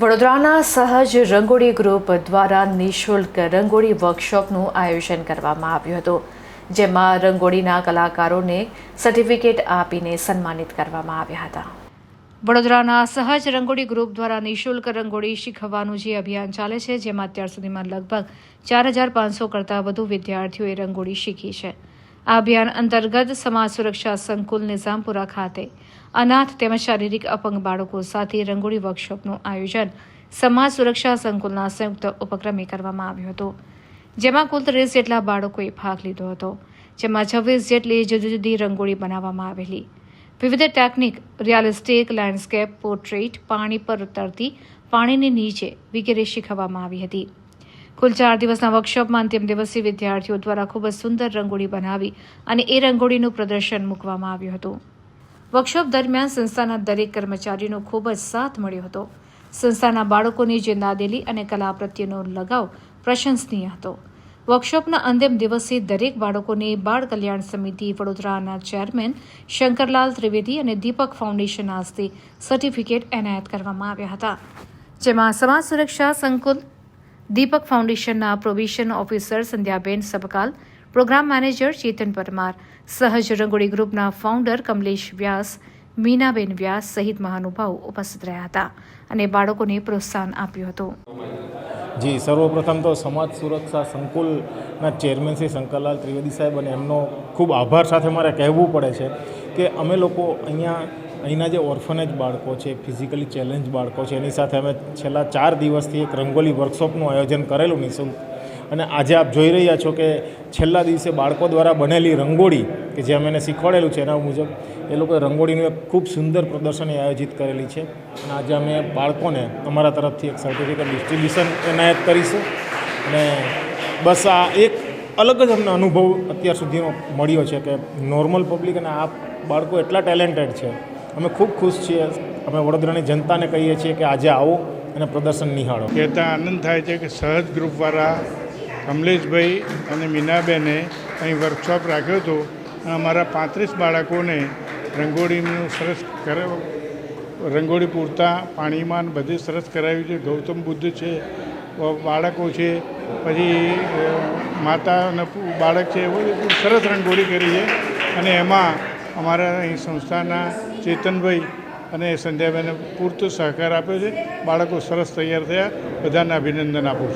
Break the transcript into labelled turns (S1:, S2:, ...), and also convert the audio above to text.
S1: વડોદરાના સહજ રંગોળી ગ્રુપ દ્વારા નિઃશુલ્ક રંગોળી વર્કશોપનું આયોજન કરવામાં આવ્યું હતું, જેમાં રંગોળીના કલાકારોને સર્ટિફિકેટ આપીને સન્માનિત કરવામાં આવ્યા હતા. વડોદરાના સહજ રંગોળી ગ્રુપ દ્વારા નિઃશુલ્ક રંગોળી શીખવવાનું જે અભિયાન ચાલે છે, જેમાં અત્યાર સુધીમાં લગભગ ચાર હજાર પાંચસો કરતાં વધુ વિદ્યાર્થીઓએ રંગોળી શીખી છે. આ અભિયાન અંતર્ગત સમાજ સુરક્ષા સંકુલ નિઝામપુરા ખાતે. અનાથ તેમજ શારીરિક અપંગ બાળકો સાથે રંગોળી વર્કશોપનું આયોજન સમાજ સુરક્ષા સંકુલના સંયુક્ત ઉપક્રમે કરવામાં આવ્યું હતું. જેમાં કુલ ત્રીસ જેટલા બાળકોએ ભાગ લીધો હતો, જેમાં છવ્વીસ જેટલી જુદી જુદી રંગોળી બનાવવામાં આવેલી. વિવિધ ટેકનિક રિયાલિસ્ટિક લેન્ડસ્કેપ પોર્ટ્રેટ પાણી પર ઉતરતી પાણીની નીચે વગેરે શીખવવામાં આવી હતી. કુલ ચાર દિવસના વર્કશોપમાં અંતિમ દિવસે વિદ્યાર્થીઓ દ્વારા ખૂબ જ સુંદર રંગોળી બનાવી અને એ રંગોળીનું પ્રદર્શન મૂકવામાં આવ્યું હતું. વર્કશોપ દરમિયાન સંસ્થાના દરેક કર્મચારીનો ખૂબ જ સાથ મળ્યો હતો. સંસ્થાના બાળકોની જે નાદેલી અને કલા પ્રત્યેનો લગાવ પ્રશંસનીય હતો. વર્કશોપના અંતિમ દિવસે દરેક બાળકોને બાળ કલ્યાણ સમિતિ વડોદરાના ચેરમેન શંકરલાલ ત્રિવેદી અને દીપક ફાઉન્ડેશન હસ્તે સર્ટિફિકેટ એનાયત કરવામાં આવ્યા હતા. જેમાં સમાજ સુરક્ષા સંકુલ દીપક ફાઉન્ડેશનના probation officer Sandhyaben Sabkal, program manager Chetan Parmar, Sahaj Rangoli ગ્રુપના ફાઉન્ડર કમલેશ વ્યાસ, મીનાબેન વ્યાસ સહિત મહાનુભાવો ઉપસ્થિત રહ્યા હતા અને બાળકોને પ્રોત્સાહન આપ્યું હતું.
S2: જી, સર્વપ્રથમ તો સમાજ સુરક્ષા સંકુલના ચેરમેન શ્રી શંકરલાલ ત્રિવેદી સાહેબ અને એમનો ખૂબ આભાર સાથે મારે કહેવું પડે છે કે અમે લોકો અહીંયા અહીંના જે ઓર્ફનેજ બાળકો છે, ફિઝિકલી ચેલેન્જ બાળકો છે, એની સાથે અમે છેલ્લા ચાર દિવસથી એક રંગોલી વર્કશોપનું આયોજન કરેલું નિઃશુલ્ક. અને આજે આપ જોઈ રહ્યા છો કે છેલ્લા દિવસે બાળકો દ્વારા બનેલી રંગોળી કે જે અમે એને શીખવાડેલું છે, એના મુજબ એ લોકોએ રંગોળીનું એક ખૂબ સુંદર પ્રદર્શન આયોજિત કરેલી છે. અને આજે અમે બાળકોને અમારા તરફથી એક સર્ટિફિકેટ ડિસ્ટ્રીબ્યુશન એનાયત કરીશું. અને બસ આ એક અલગ જ અમને અનુભવ અત્યાર સુધીનો મળ્યો છે કે નોર્મલ પબ્લિક અને આ બાળકો એટલા ટેલેન્ટેડ છે અમે ખૂબ ખુશ છીએ. અમે વડોદરાની જનતાને કહીએ છીએ કે આજે આવો અને પ્રદર્શન નિહાળો.
S3: કહેતા આનંદ થાય છે કે સહજ ગ્રુપવાળા કમલેશભાઈ અને મીનાબેને અહીં વર્કશોપ રાખ્યો હતો અને અમારા પાંત્રીસ બાળકોને રંગોળીનું સરસ કર, રંગોળી પૂરતા પાણીમાં બધે સરસ કરાવ્યું છે. ગૌતમ બુદ્ધ છે બાળકો છે, પછી માતા અને બાળક છે, એવું સરસ રંગોળી કરી છે. અને એમાં અમારા અહીં સંસ્થાના ચેતનભાઈ અને સંધ્યાબેને પૂરતો સહકાર આપ્યો છે. બાળકો સરસ તૈયાર થયા. બધાને અભિનંદન આપું છું.